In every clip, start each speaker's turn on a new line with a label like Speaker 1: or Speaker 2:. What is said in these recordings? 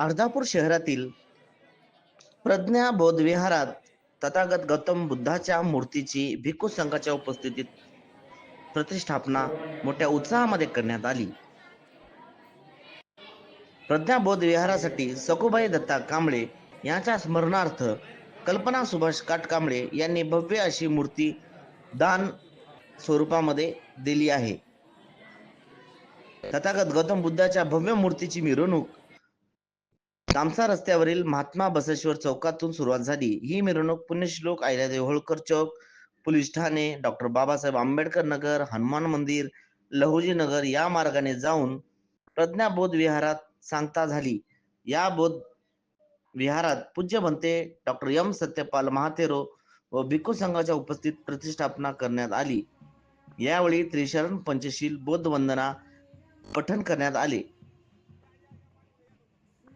Speaker 1: अर्धापूर शहरातील प्रज्ञा बोधविहारात विहारात तथागत गौतम बुद्धाच्या मूर्तीची भिक्खू संघाच्या उपस्थितीत प्रतिष्ठापना मोठ्या उत्साहामध्ये करण्यात आली. प्रज्ञा बोध विहारासाठी सखुबाई दत्ता कांबळे यांच्या स्मरणार्थ कल्पना सुभाष काटकांबळे यांनी भव्य अशी मूर्ती दान स्वरूपामध्ये दिली आहे. तथागत गौतम बुद्धाच्या भव्य मूर्तीची मिरवणूक दामसा रस्त्यावरील महात्मा बसेश्वर चौकातून सुरुवात झाली. ही मिरवणूक पुण्यश्लोक अहिल्यादेवी देवहोळकर चौक पोलीस ठाणे डॉक्टर बाबासाहेब आंबेडकर नगर हनुमान मंदिर लहुजी नगर या मार्गाने जाऊन प्रज्ञा बौद्ध विहारात सांगता झाली. या बोध विहारात पूज्य बनते डॉक्टर एम सत्यपाल महातेरो व भिक्खू संघाच्या उपस्थित प्रतिष्ठापना करण्यात आली. यावेळी त्रिशरण पंचशील बौद्ध वंदना पठण करण्यात आले.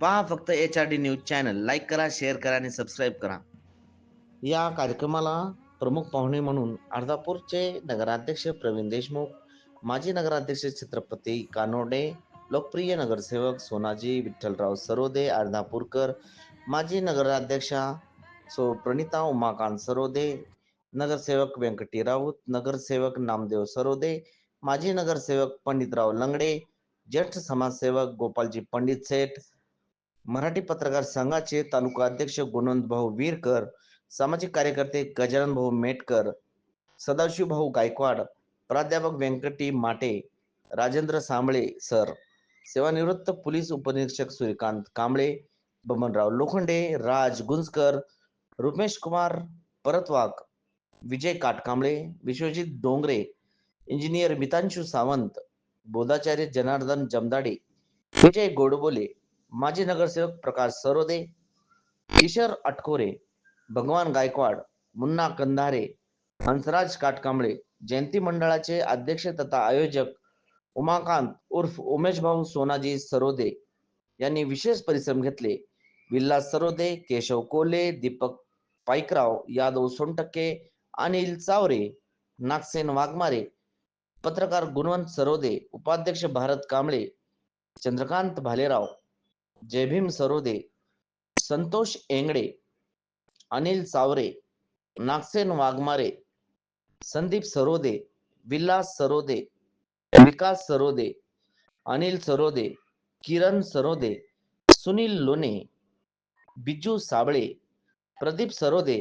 Speaker 1: पहा फक्त H R D news channel like करा शेअर करा आणि सबस्क्राईब करा. या कार्यक्रमाला प्रमुख पाहुणे म्हणून अर्धापूरचे नगराध्यक्ष प्रवीण देशमुख माजी नगराध्यक्ष छत्रपती कानोडे लोकप्रिय नगरसेवक सोनाजी विठ्ठलराव सरोदे अर्धापूरकर माजी नगराध्यक्षा सो प्रणिता उमाकांत सरोदे नगरसेवक व्यंकटी राऊत नगरसेवक नामदेव सरोदे माजी नगरसेवक पंडितराव लंगडे ज्येष्ठ समाजसेवक गोपालजी पंडित सेठ मराठी पत्रकार संघाचे तालुका अध्यक्ष गुणवंत भाऊ वीरकर सामाजिक कार्यकर्ते गजानन भाऊ मेटकर सदाशिव भाऊ गायकवाड प्राध्यापक व्यंकटी माटे राजेंद्र सांबळे सर सेवानिवृत्त पोलीस उपनिरीक्षक सूर्यकांत कांबळे बबनराव लोखंडे राज गुंजकर रुपेश कुमार परतवाक विजय काटकांबळे विश्वजित डोंगरे इंजिनियर मितांशू सावंत बोधाचार्य जनार्दन जमदाडे विजय गोडबोले माजी नगरसेवक प्रकाश सरोदे किशोर अटकोरे भगवान गायकवाड मुन्ना कंधारे हंसराज काटकांबळे जयंती मंडळाचे अध्यक्ष तथा आयोजक उमाकांत उर्फ उमेश भाऊ सोनाजी सरोदे यांनी विशेष परिश्रम घेतले. विल्लास सरोदे केशव कोले दीपक पाईकराव यादव सोनटक्के अनिल चावरे नागसेन वाघमारे पत्रकार गुणवंत सरोदे उपाध्यक्ष भारत कांबळे चंद्रकांत भालेराव जयभीम सरोदे संतोष एंगडे अनिल सावरे नागसेन वाघमारे संदीप सरोदे विलास सरोदे विकास सरोदे अनिल सरोदे किरण सरोदे सुनील लोणे बिजू साबळे प्रदीप सरोदे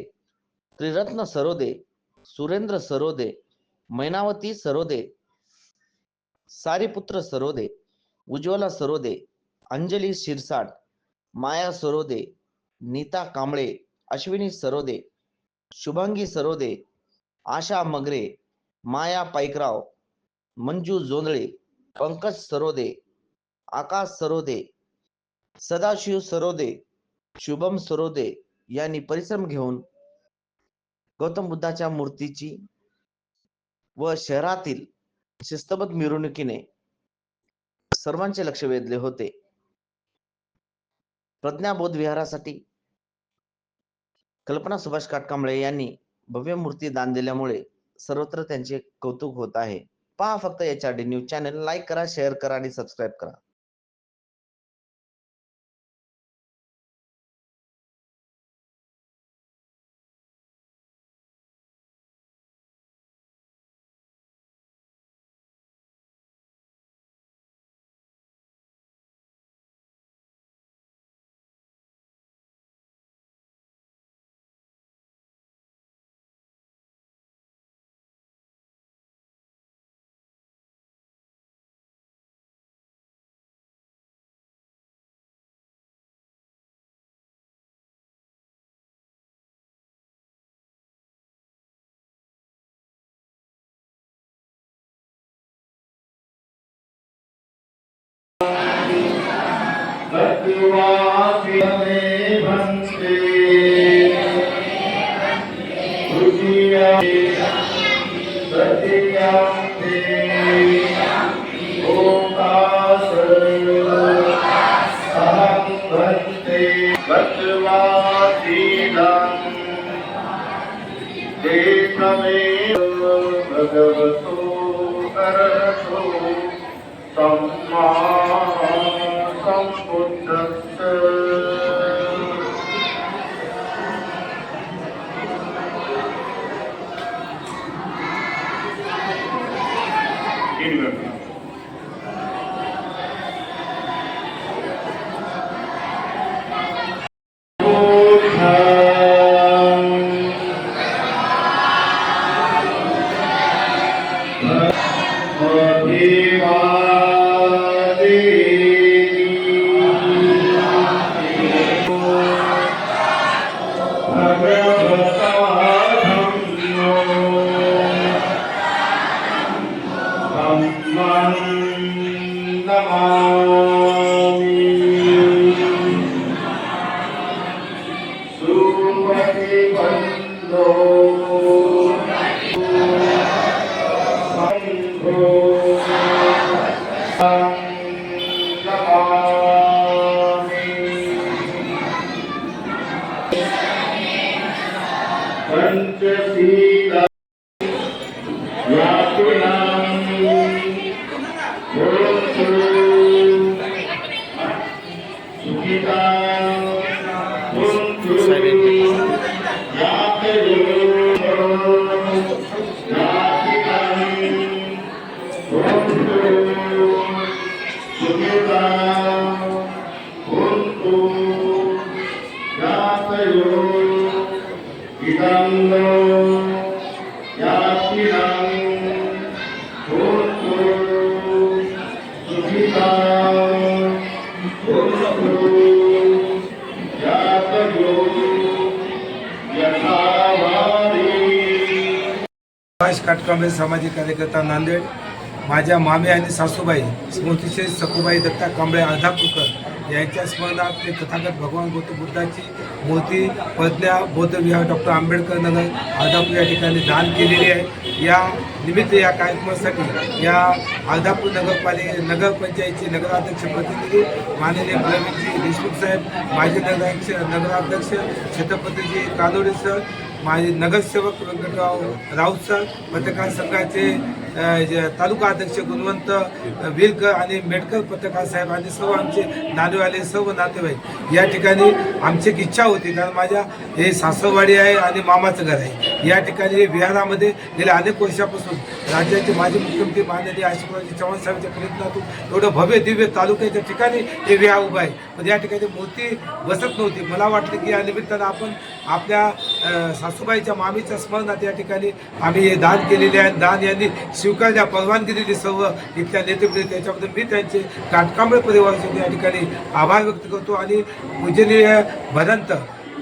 Speaker 1: त्रिरत्न सरोदे सुरेंद्र सरोदे मैनावती सरोदे सारीपुत्र सरोदे उज्ज्वला सरोदे अंजली शिरसाट माया सरोदे नीता कांबळे अश्विनी सरोदे शुभांगी सरोदे आशा मगरे माया पाईकराव मंजू जोंधळे पंकज सरोदे आकाश सरोदे सदाशिव सरोदे शुभम सरोदे यांनी परिश्रम घेऊन गौतम बुद्धाच्या मूर्तीची व शहरातील शिस्तबद्ध मिरवणुकीने सर्वांचे लक्ष वेधले होते. प्रज्ञा विहारासाठी कल्पना सुभाष काटकांबळे यांनी भव्य मूर्ती दान दिल्यामुळे सर्वत्र त्यांचे कौतुक होत आहे. पहा फक्त H R D news channel. Like करा शेअर करा आणि सबस्क्राईब करा.
Speaker 2: देवा
Speaker 3: Música काटकांबळे सामाजिक कार्यकर्ता नांदेड माझ्या मामे आणि सासूबाई स्मृतिश्री सखुबाई दत्ता कांबळे अर्धापूरकर यांच्या स्मरणात ते तथागत भगवान गौतम बुद्धाची मूर्ती प्रज्ञा बौद्ध विहार डॉक्टर आंबेडकर नगर अर्धापूर या ठिकाणी दान केलेली आहे. या निमित्त या कार्यक्रमासाठी या अर्धापूर नगरपालिके नगरपंचायतचे नगराध्यक्ष प्रतिनिधी माननीय प्रवीणजी देशमुख साहेब माजी नगराध्यक्ष नगराध्यक्ष छत्रपतीजी कानोडे सर माझे नगरसेवक व्यंकटराव राऊत सर पत्रकार संघाचे जे तालुका अध्यक्ष गुणवंत अ, विलकर आणि मेडकर पत्रकार साहेब आणि सर्व आमचे नातेवाले सर्व नातेवाईक. या ठिकाणी आमची एक इच्छा होती कारण माझ्या हे सासरवाडी आहे आणि मामाचं घर आहे. या ठिकाणी विहारामध्ये गेल्या अनेक वर्षापासून राज्याचे माजी मुख्यमंत्री माननीय आशिफरावजी चव्हाण साहेबांच्या प्रयत्नातून एवढं भव्य दिव्य तालुक्याच्या ठिकाणी हे विहार उभं आहे. पण या ठिकाणी मूर्ती बसत नव्हती. मला वाटलं की या निमित्तानं आपण आपल्या सासूबाईच्या मामीच्या स्मरणात या ठिकाणी आम्ही हे दान केलेले आहे. दान यांनी स्वीकारल्या परवानगी दिली सर्व इथल्या नेतेपती त्याच्याबद्दल मी त्यांचे काटकांबळे परिवाराचे या ठिकाणी आभार व्यक्त करतो. आणि पूजनीय भदंत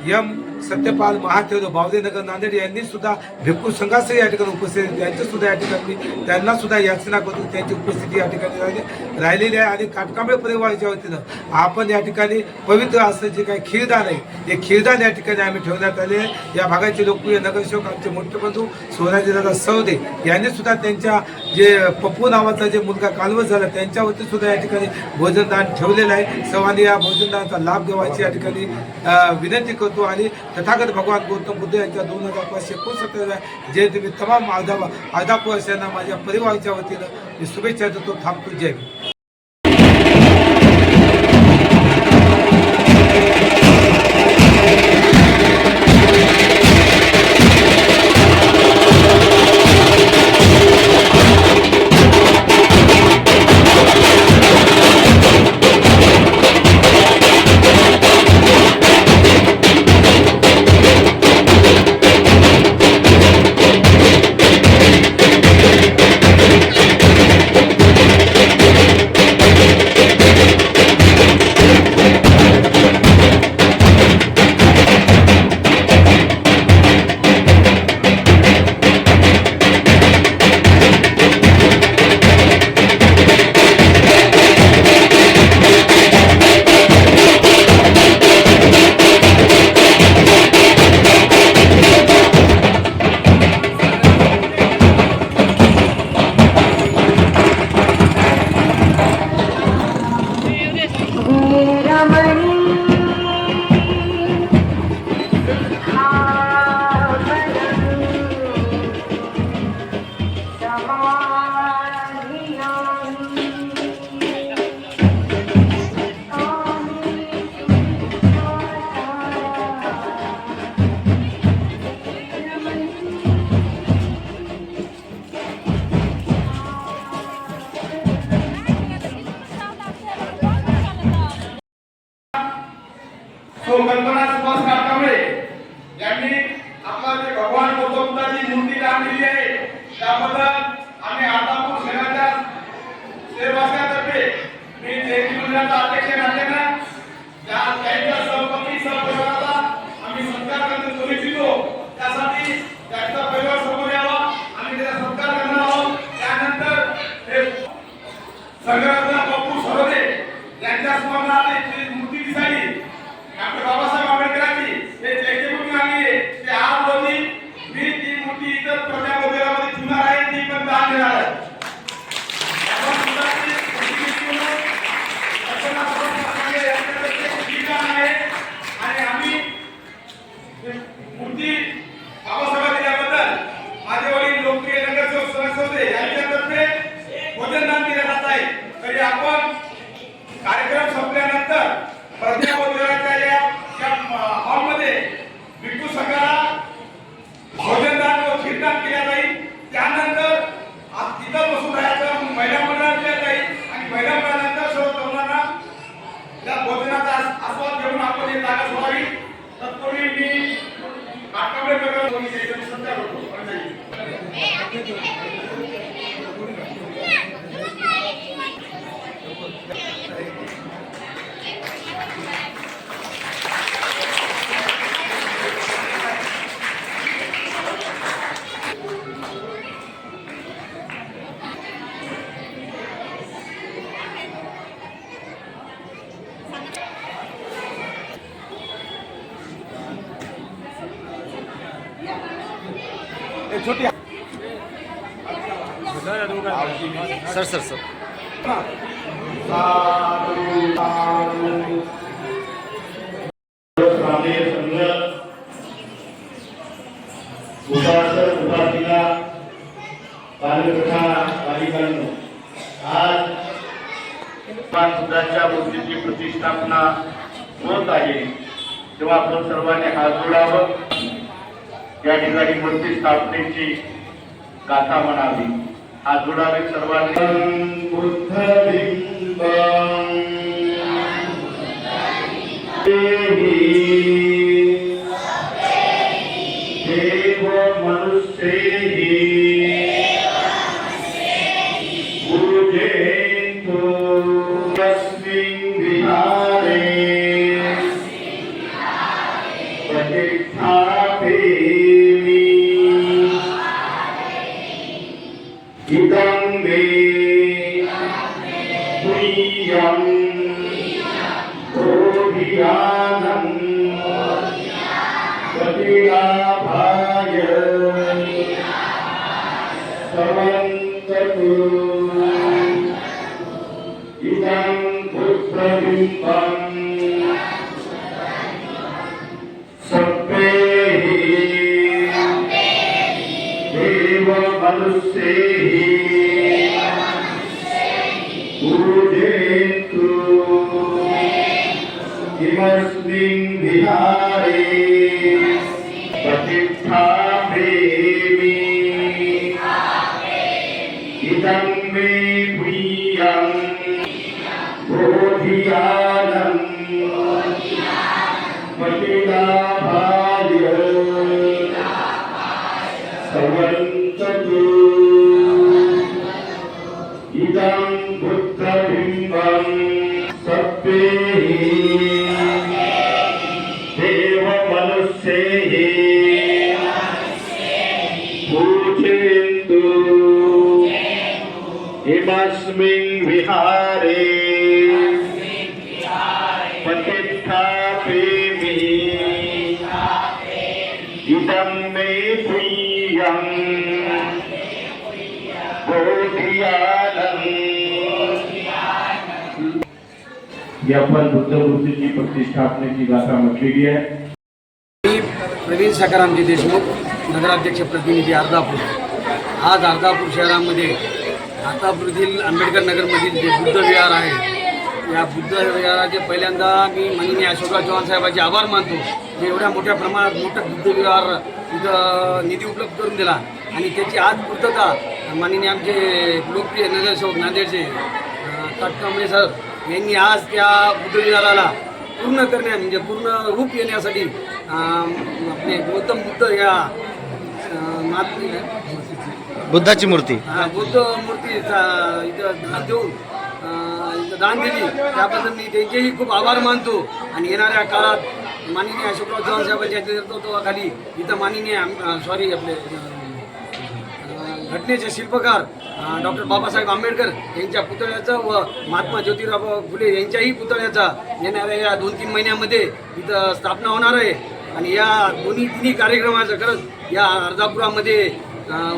Speaker 3: यम सत्यपाल महादेव बावदेनगर नांदेड यांनी सुद्धा भिक्खू संघासह या ठिकाणी उपस्थित आहेत. त्यांचे सुद्धा या ठिकाणी त्यांना सुद्धा याचना करतो त्यांची उपस्थिती या ठिकाणी राहिली राहिलेली आहे. आणि काटकांबळे परिवाराच्या वतीनं आपण या ठिकाणी पवित्र असं जे काही खीरदान आहे ते खीरदान या ठिकाणी आम्ही ठेवण्यात आले आहे. या भागाचे लोकप्रिय नगरसेवक आमचे मोठे बंधू सोनाजीदादा सौदे यांनी सुद्धा त्यांच्या जे पप्पू नावाचा जे मुलगा कालवत झाला त्यांच्यावरती सुद्धा या ठिकाणी भोजनदान ठेवलेलं आहे. सर्वांनी या भोजनदानाचा लाभ घेवायची या ठिकाणी विनंती करतो. आणि तथागत भगवान गौतम बुद्ध यांच्या दोन हजार पाचशे एकोणसत्तरव्या जयंती मी तमाम अर्धा अर्धापूर माझ्या परिवाराच्या वतीनं मी शुभेच्छा देतो. थांबतो. जय
Speaker 2: छोटी
Speaker 1: सर सर. सर
Speaker 2: आज सुद्धाच्या मूर्तीची प्रतिष्ठापना होत आहे. तेव्हा आपण सर्वांनी हात जोडावं. या ठिकाणी मूर्ती स्थापनेची गाथा म्हणावी. हात जोडावे सर्वांनी. बुद्ध देव मनुष्येहि. पूजयन्तु तस्मिन् देवमनुष्यैः पूजयन्तु किमस्मिन् विहारे। प्रतिष्ठापेमि इदं मे प्रियम् बोधियानम्। प्रतिलाभाय सर्वन्ततु इदं मे प्रियम् बोधियानम्। ही आपण बुद्धमूर्तीची प्रतिष्ठापनेची गाथा म्हटलेली आहे.
Speaker 4: मी प्रवीण सकारामजी देशमुख नगराध्यक्ष प्रतिनिधी अर्धापूर. आज अर्धापूर शहरामध्ये आतापूरतील आंबेडकर नगरमधील जे बुद्ध विहार आहे या बुद्ध विहाराचे पहिल्यांदा मी माननीय अशोकराव चव्हाण साहेबांचे आभार मानतो जे एवढ्या मोठ्या प्रमाणात मोठं बुद्ध विहार इथं निधी उपलब्ध करून दिला. आणि त्याची आज पूर्तता माननीय आमचे लोकप्रिय नगरसेवक नांदेडचे अं, काटकांबळे सर यांनी आज त्या बुद्ध विहाराला पूर्ण करण्या म्हणजे पूर्ण रूप येण्यासाठी आपले गौतम बुद्ध या महात्मे
Speaker 1: बुद्धाची मूर्ती.
Speaker 4: हा, बुद्ध मूर्ती इथं देऊन दान दिली त्याबद्दल मी त्यांचेही खूप आभार मानतो. आणि येणाऱ्या काळात माननीय अशोकराव चव्हाण साहेबांच्या नेतृत्वाखाली इथं माननीय सॉरी आपले घटनेचे शिल्पकार डॉक्टर बाबासाहेब आंबेडकर यांच्या पुतळ्याचं व महात्मा ज्योतिराव फुले यांच्याही पुतळ्याचा येणाऱ्या या दोन तीन महिन्यामध्ये इथं स्थापना होणार आहे. आणि या दोन्ही तिन्ही कार्यक्रमाचं खरंच या अर्धापुरामध्ये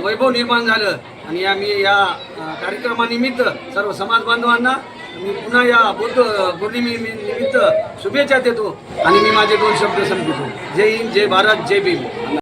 Speaker 4: वैभव निर्माण झालं. आणि या मी या कार्यक्रमानिमित्त सर्व समाज बांधवांना मी पुन्हा या बुद्ध पौर्णिमेनिमित्त शुभेच्छा देतो आणि मी माझे दोन शब्द संपवतो. जय हिंद जय भारत जय भीम.